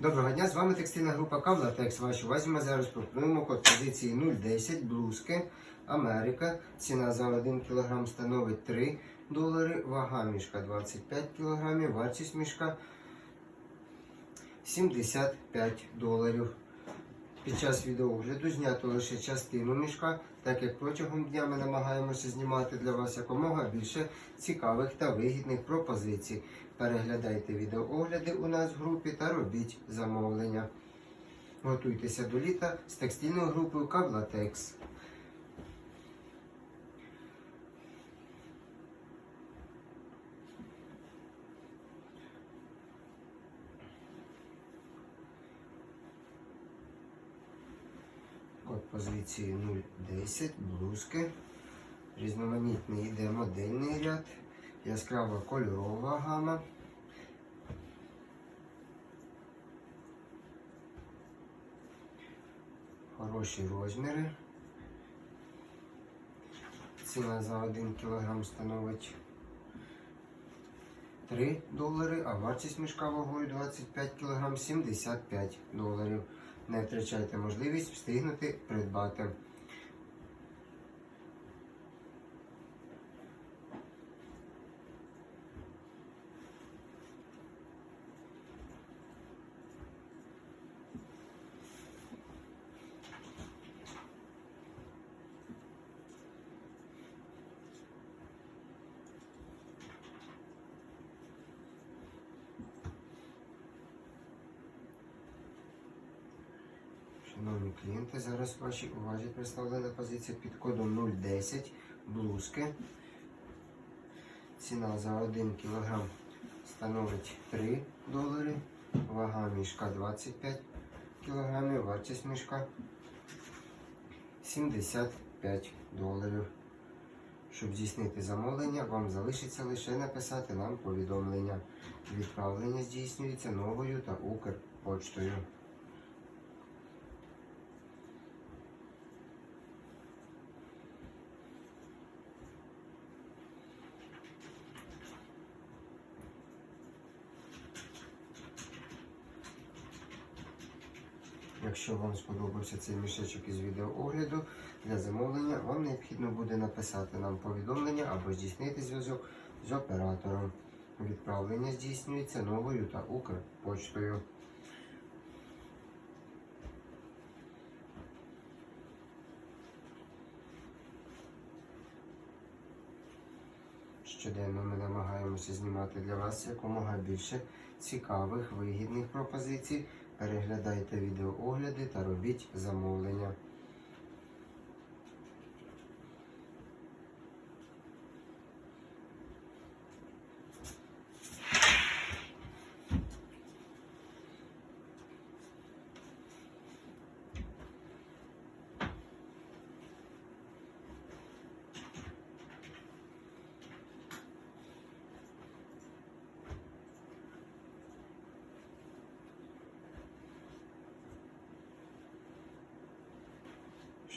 Доброго дня, з вами текстильна група Кавлатекс. Вашій увазі ми зараз пропонуємо код позиції 010 блузки Америка. Ціна за 1 кг становить 3 долари, вага мішка 25 кг, вартість мішка 75 доларів. Під час відеогляду знято лише частину мішка, так як протягом дня ми намагаємося знімати для вас якомога більше цікавих та вигідних пропозицій. Переглядайте відеоогляди у нас в групі та робіть замовлення. Готуйтеся до літа з текстильною групою Каблатекс. Код позиції 010, блузки. Різноманітний йде модельний ряд, яскрава кольорова гама. Хороші розміри. Ціна за 1 кг становить 3 долари, а вартість мішка вагою 25 кг 75 доларів. Не втрачайте можливість встигнути придбати. Шановні клієнти, зараз вашій увазі представлена позиція під кодом 010 блузки. Ціна за 1 кг становить 3 долари, вага мішка 25 кг, вартість мішка 75 доларів. Щоб здійснити замовлення, вам залишиться лише написати нам повідомлення. Відправлення здійснюється новою та Укрпочтою. Якщо вам сподобався цей мішечок із відеоогляду, для замовлення вам необхідно буде написати нам повідомлення або здійснити зв'язок з оператором. Відправлення здійснюється новою та Укрпочтою. Щоденно ми намагаємося знімати для вас якомога більше цікавих, вигідних пропозицій. Переглядайте відеоогляди та робіть замовлення.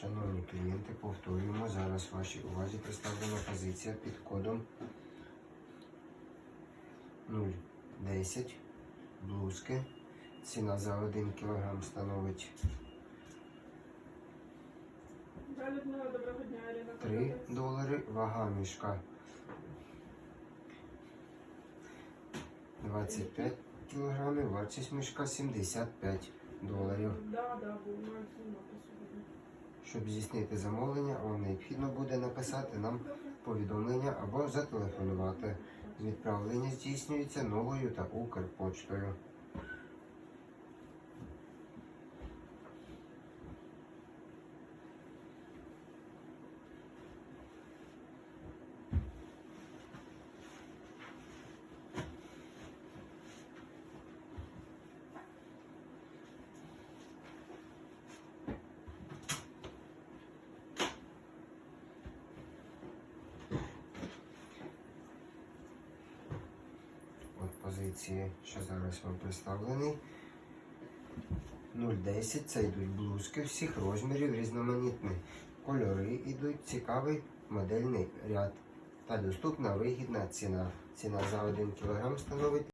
Шановні клієнти, повторюємо зараз вашій увазі представлена позиція під кодом 010 блузки. Ціна за 1 кг становить Людмила, доброго дня, Ірина. 3 долари, вага мішка 25 кг, вартість мішка 75 доларів. Да, да, бо маю знімати сьогодні. Щоб здійснити замовлення, вам необхідно буде написати нам повідомлення або зателефонувати. Відправлення здійснюється новою та Укрпочтою. От позиції, що зараз вам представлені. 0,10 це йдуть блузки всіх розмірів, різноманітні кольори йдуть, цікавий модельний ряд та доступна вигідна ціна. Ціна за 1 кг становить